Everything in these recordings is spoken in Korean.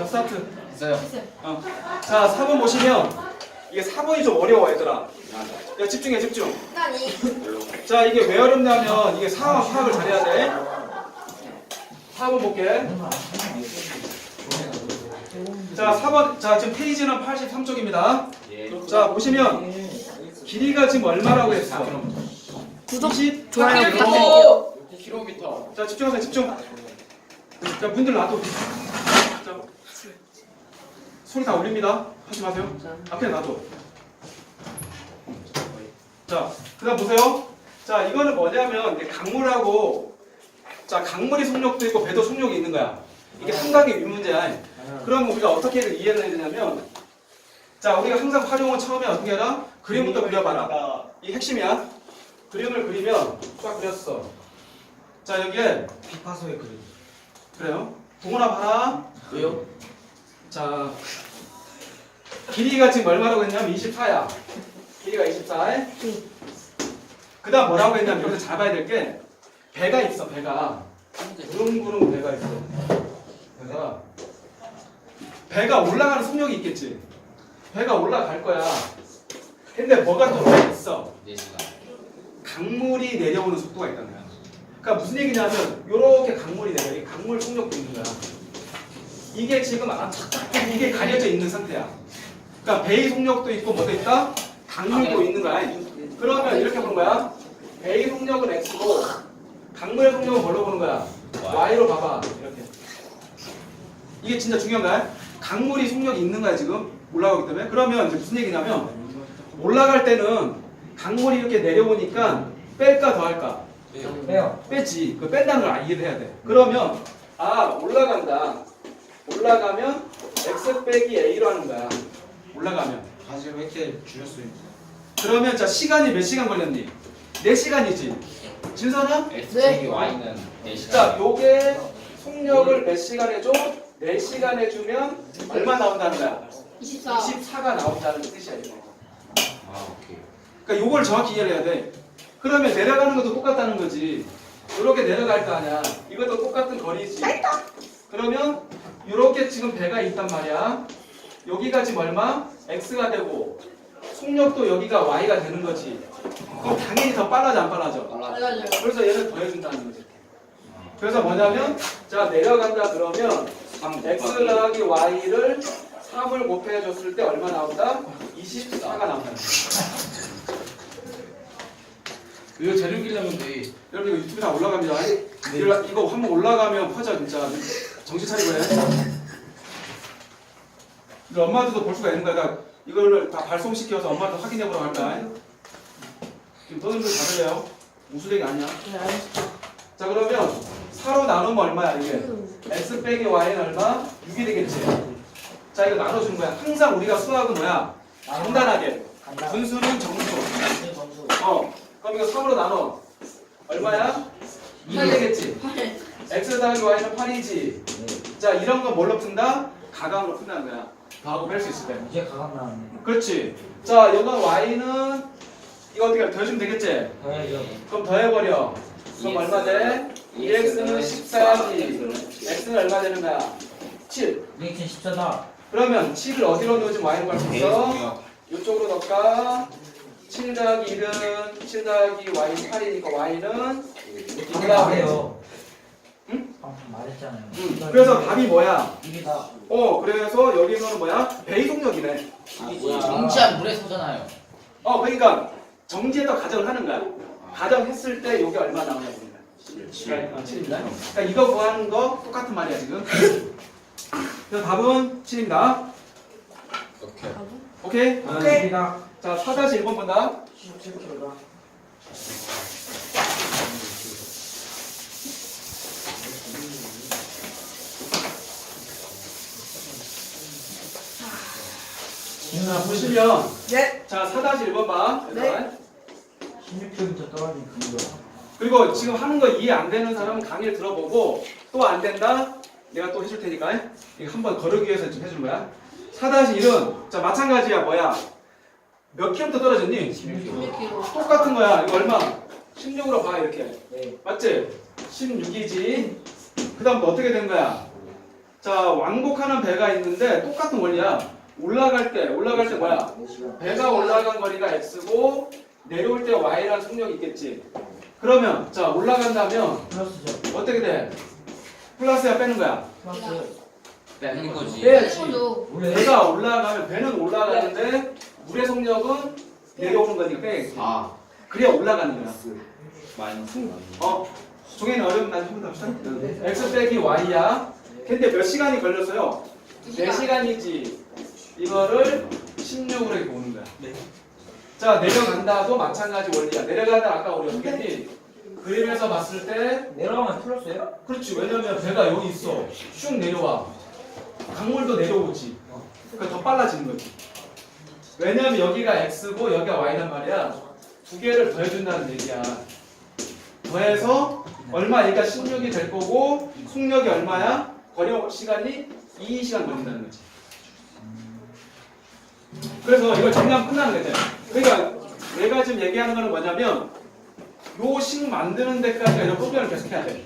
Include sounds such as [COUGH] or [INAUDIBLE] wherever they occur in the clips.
자, 스타트. 있어요. 어. 자, 4번 보시면 이게 4번이 좀 어려워 얘들아. 야, 집중해, 집중. 자, 이게 왜 어렵냐면 이게 상황 파악을 잘해야 돼. 4번 볼게. 자, 4번. 자, 지금 페이지는 83쪽입니다. 예. 자, 보시면 길이가 지금 얼마라고 했어? 구독, 20? 좋아요 자, 부탁드릴게요. 킬로미터. 자, 집중하세요, 집중. 자, 문들 놔둬. 자, 소리 다 올립니다. 하지 마세요. 앞에 놔둬. 자, 그 다음 보세요. 자, 이거는 뭐냐면, 강물하고, 자, 강물이 속력도 있고, 배도 속력이 있는 거야. 이게 삼각의 위문제야. 그럼 우리가 어떻게 이해를 해야 되냐면, 자, 우리가 항상 활용은 처음에 어떻게 해라? 그림부터 그려봐라. 이 핵심이야. 그림을 그리면, 쫙 그렸어. 자, 여기에, 피카소의 그림. 그래요. 동원아 봐라. 왜요? 자, 길이가 지금 얼마라고 했냐면 24야. 길이가 24에. 그 다음 뭐라고 했냐면 여기서 잘 봐야 될 게 배가 있어, 배가. 구름구름 배가 있어. 배가. 배가 올라가는 속력이 있겠지. 배가 올라갈 거야. 근데 뭐가 더 있어? 4시간. 강물이 내려오는 속도가 있다는 거야. 그러니까 무슨 얘기냐면 이렇게 강물이 내려. 이 강물 속력도 있는 거야. 이게 지금 아, 이게 가려져 있는 상태야. 그러니까 배의 속력도 있고 뭐도 있다? 강물도 있는 거야. 그러면 이렇게 보는 거야. 배의 속력은 x고 강물의 속력은 뭘로 보는 거야? y로 봐봐. 이렇게. 이게 진짜 중요한 거야. 강물이 속력이 있는 거야 지금 올라가기 때문에. 그러면 이제 무슨 얘기냐면 올라갈 때는 강물이 이렇게 내려오니까 뺄까 더 할까? 빼요. 빼지. 그 뺀다는 걸 이해를 해야 돼. 그러면 아 올라간다. 올라가면 x 빼기 a로 하는 거야. 올라가면. 사실 왜 이렇게 줄였어요? 그러면 자 시간이 몇 시간 걸렸니? 4시간이지. 진선아? X 네. 빼기 Y는 4시간. 자 요게 속력을 몇 시간에 줘? 4시간에 주면 얼마 나온다는 거야? 24. 24가 나온다는 뜻이야 이거. 아, 오케이. 그러니까 요걸 정확히 이해를 해야 돼. 그러면 내려가는 것도 똑같다는 거지. 이렇게 내려갈 거 아니야. 이것도 똑같은 거리지. 그러면 이렇게 지금 배가 있단 말이야. 여기가 지금 얼마? x가 되고 속력도 여기가 y가 되는 거지. 그럼 당연히 더 빨라져 안 빨라져? 빨라. 맞아요. 그래서 얘를 더해준다는 거지. 그래서 뭐냐면 자 내려간다 그러면 3 x 더하기 y를 3을 곱해줬을 때 얼마 나온다? 24가 나온다. 이거 재료 끼려면 돼. 여러분 이거 유튜브에 다 올라갑니다. 이거, 이거 한번 올라가면 퍼져 진짜 정신 차리고 해. 이거 엄마들도 볼 수가 있는 거야. 그러니까 이거를 다 발송시켜서 엄마한테 확인해 보라고 할까? 지금 떠는 걸 받을래요? 우수대기 아니야. 네, 알겠습니다. 자 그러면 4로 나누면 얼마야 이게? x 빼기 y는 얼마? 6이 되겠지. 자 이거 나눠주는 거야. 항상 우리가 수학은 뭐야? 간단하게. 분수는 정수. 어. 그럼 이거 3으로 나눠. 얼마야? 8 되겠지. x 더하기 y는 8이지. 네. 자 이런 거 뭘로 푼다? 가강으로 푼다는 거야. 더하고 뺄 수 있을 때. 이제 가감 나왔네. 그렇지. 자 이건 y는 이거 어떻게 더해주면 되겠지? 더해요. 그럼 더해버려. 그럼 얼마 돼? 2x는 14지. x는 얼마 되는 거야? 7. 리액션 14다. 그러면 7을 어디로 넣으면 y는 갈수 있어? 이쪽으로 넣을까? 7 더하기 1은 7 더하기 y는 8이니까 y는 말해요. 응? 말했잖아요. 음, 그래서 답이 뭐야? 이게 다. 어 그래서 여기서는 뭐야? 배이동력이네. 정치한 물에 서잖아요. 어 그러니까 정지에다 가정을 하는 거야. 가정했을 때 이게 얼마 나오냐 보는 거야. 7. 어, 7입니다. 그러니까 이거 구하는 거 똑같은 말이야 지금. 그래서 답은 7입니다. 오케이. 오케이? 오케이. 자 4-1번 본다. 17kg 자 보시면 네. 자 4-1번 봐. 네. 16km 떨어진 그거. 그리고 지금 하는 거 이해 안 되는 사람은 강의를 들어보고 또 안 된다? 내가 또 해줄 테니까 이거 한번 거르기 위해서 좀 해준 거야. 4-1은 자 마찬가지야 뭐야? 몇 킬로미터 떨어졌니? 16kg. 똑같은 거야. 이거 얼마? 16으로 봐 이렇게. 네. 맞지? 16이지. 그 다음 또 어떻게 된 거야? 자 왕복하는 배가 있는데 똑같은 원리야. 올라갈 때 올라갈 때 뭐야? 배가 올라간 거리가 x고 내려올 때 y라는 속력이 있겠지. 그러면 자 올라간다면 플러스죠. 어떻게 돼? 플러스야 빼는 거야. 플러스. 빼는 거지. 빼야지. 배가 올라가면 배는 올라가는데 물의 속력은 내려오는 거니까 빼야지. 아 그래야 올라가는 거야. 마이너스. 어? 종이는 어려우면 난 한번 더 합시다. x 빼기 y야. 근데 몇 시간이 걸렸어요? 두 4시간이지. 이거를 16으로 이렇게 오는 거야. 네. 자, 내려간다도 마찬가지 원리야. 내려가다 아까 우리 어떻게 했니? 그림에서 봤을 때 내려가면 플러스예요? 그렇지. 왜냐면 배가 여기 있어. 슉 내려와. 강물도 내려오지. 그러니까 더 빨라지는 거지. 왜냐면 여기가 x고 여기가 y란 말이야. 두 개를 더해준다는 얘기야. 더해서 얼마? 얘가 16이 될 거고 속력이 얼마야? 거리 시간이 2시간 걸린다는 거지. 그래서 이걸 정리하면 끝나는 거지. 그러니까 내가 지금 얘기하는 거는 뭐냐면 요 식 만드는 데까지가 이런 표현을 계속 해야 돼.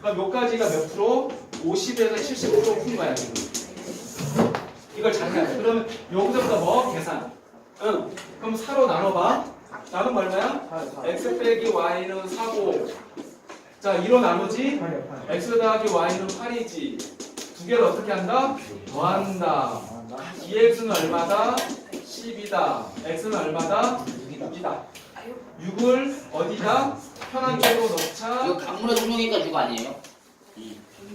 그럼 요까지가 몇 프로? 50에서 70%푼 거야 지금. 이걸 잘 해야 돼. 그러면 여기서부터 뭐? 계산. 응. 그럼 4로 나눠봐. 나누면 얼마야? x 빼기 y는 4고. 자, 2로 나누지? x 더하기 y는 8이지. 두 개를 어떻게 한다? 더한다. 아, 나 2x는 얼마다? 10이다. x는 얼마다? 6이다. 6을 어디다? 편한 쪽으로 이거 넣자. 강물의 속력이니까 6 아니에요?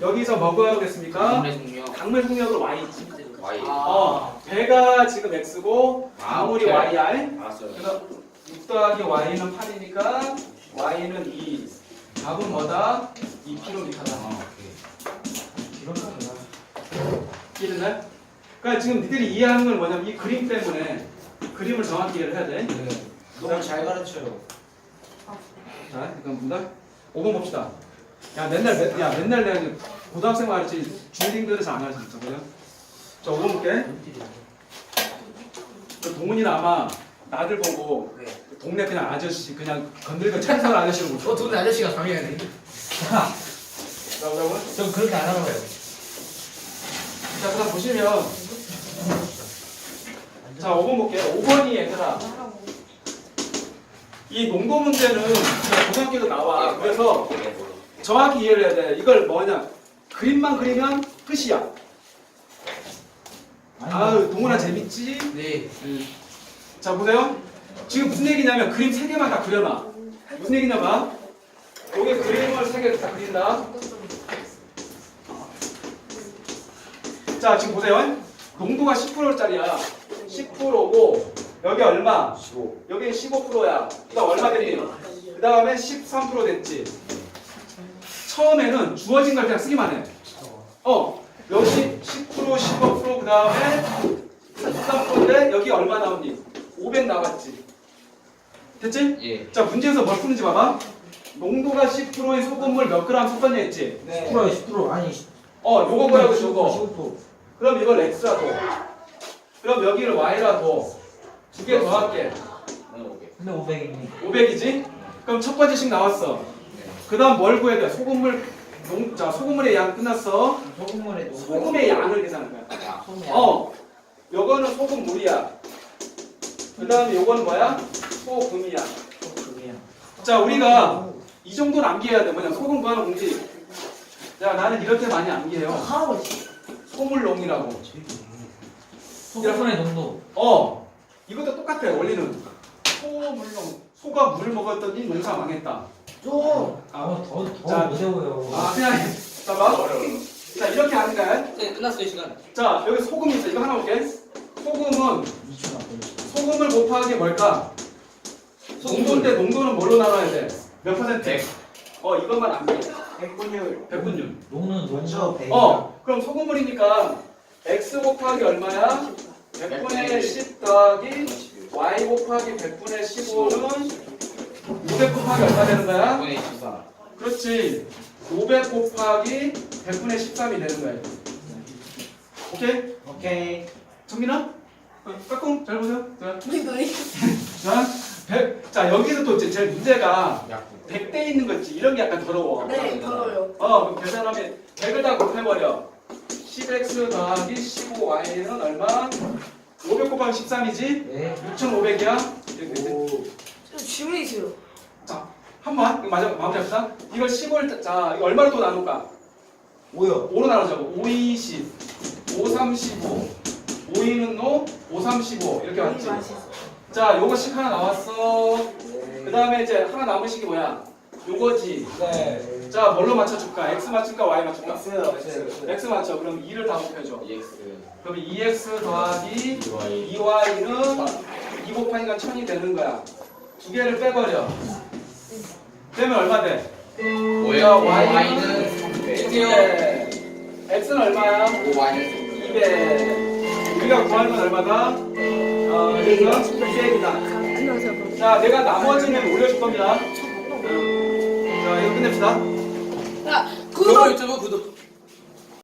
여기서 뭐 구하겠습니까? 강물의 속력. 강물 속력으로 y지. Y. 어, 배가 지금 x고 아, 강물이 오케이. y야. 알았어요. 그래서 6 더하기 y는 8이니까 y는 2. 답은 뭐다? 2km다. 아, 오케이. 이런 거구나. 이해됐나요? 그러니까 지금 니들이 이해하는 건 뭐냐면 이 그림 때문에 그림을 정확히 이해를 해야 돼. 너무 잘 가르쳐요. 자, 그럼 문다 5번 봅시다. 야, 맨날, 맨- 야, 맨날 내가 이제 고등학생 말했지 중딩들은 잘안 가르쳤어. 그래요? 자, 5번 볼게. 그 동훈이는 아마 나들 보고 동네 그냥 아저씨, 그냥 건들고 찬성을 아저씨로 못 어, 돈 아저씨가 방해하네. [LAUGHS] 나오라고? 전 그렇게 안 하는 거예요. 자, 그다음 보시면 자, 5번 볼게요. 5번이 얘들아. 이 농도 문제는 고등학교도 나와. 그래서 정확히 이해를 해야 돼. 이걸 뭐냐? 그림만 그리면 끝이야. 아유, 동훈아 재밌지? 네. 자, 보세요. 지금 무슨 얘기냐면 그림 세 개만 다 그려놔. 무슨 얘기냐 봐. 여기 그림을 세개다 그린다. 자, 지금 보세요. 농도가 10%짜리야. 10%고 여기 얼마? 15. 여기 15%야. 그다음 얼마 됐니? 그 다음에 13% 됐지. 처음에는 주어진 걸 그냥 쓰기만 해. 어, 여기 10% 15%, 그 다음에 13%인데 여기 얼마 나오니? 500 나왔지. 됐지? 예. 자, 문제에서 뭘 푸는지 봐봐. 농도가 10%의 소금물 몇 그램 섞었냐 했지? 네. 10%에 10% 아니. 어, 요거 뭐라고 저거. 15%. 그럼 이걸 x라 도 그럼 여기를 y라 도두개 더할게. 네. 근데 500이니. 500이지? 그럼 첫 번째 식 나왔어. 그 다음 뭘 구해야 돼? 소금물, 농, 자, 소금물의 양 끝났어. 소금물에 녹 소금의 양을 계산한 거야. 야. 소금 어, 요거는 소금물이야. 그 다음에 요거는 뭐야? 소금이야. 소금이야. 자, 우리가 이 정도는 암기해야 돼. 뭐냐, 소금 구하는 공식. 야, 나는 이렇게 많이 암기해요. 할아버지. 소물농이라고. 소금물의 농도. 어, 이것도 똑같아, 원리는. 소물농. 소가 물 먹었더니 농사 망했다. 좀. 아, 어, 더, 자, 더 무서워요. 아, 그냥, 봐봐. 자, 이렇게 하는 거야. 네, 끝났어요 시간. 자, 여기 소금이 있어. 이거 하나 볼게. 소금은 2초 남았어. 소금을 곱하기 뭘까? 농도인데 농도는 뭘로 나눠야 돼? 몇 퍼센트? 백. 어, 이것만 안 돼. 백분율. 백분율. 농은 농도 100. 어, 그럼 소금물이니까 x 곱하기 얼마야? 100분의 10 더하기 y 곱하기 100분의 15는 500 곱하기 얼마 되는 거야? 5분의 24. 그렇지. 500 곱하기 100분의 13이 되는 거야. 오케이? 오케이. 정민아? 어, 까꿍 잘 보세요. 자. 자, 100. 자, 여기서 또 제일 문제가 약분. 100대 있는 거 있지. 이런 게 약간 더러워. 네, 더러워요. 어, 그럼 계산하면 100을 다 곱해버려. 10x 더하기 15y는 얼마? 500 곱하기 13이지? 네. 6,500이야? 이렇게 돼. 오. 저 질문 있어요. 자, 한번 이거 마저 마무리합시다. 이걸 10을 자 이거 얼마로 또 나눌까? 오요. 5로 나누자고. 5, 20, 5, 35, 5, 2는 노, 5, 35 이렇게 왔지. 자, 요거씩 하나 나왔어. 네. 그 다음에 이제 하나 남은 식이 뭐야? 요거지. 네. 자, 뭘로 맞춰줄까? X 맞출까? Y 맞출까? X. X 맞춰. 그럼 2를 다 곱해줘. EX 그럼 2X 더하기 Y 2Y는 2 곱하기가 1000이 되는 거야. 두 개를 빼버려. 그러면 얼마 돼? 뭐야? Y는 Y는 200. X는 얼마야? 5Y는 200. 우리가 구하는 건 얼마다? 어, 그래서 200이다. 안녕하세요. 자, 내가 나머지는 올려줄 겁니다. 자, 이거 끝냅시다. 구독 유튜브 구독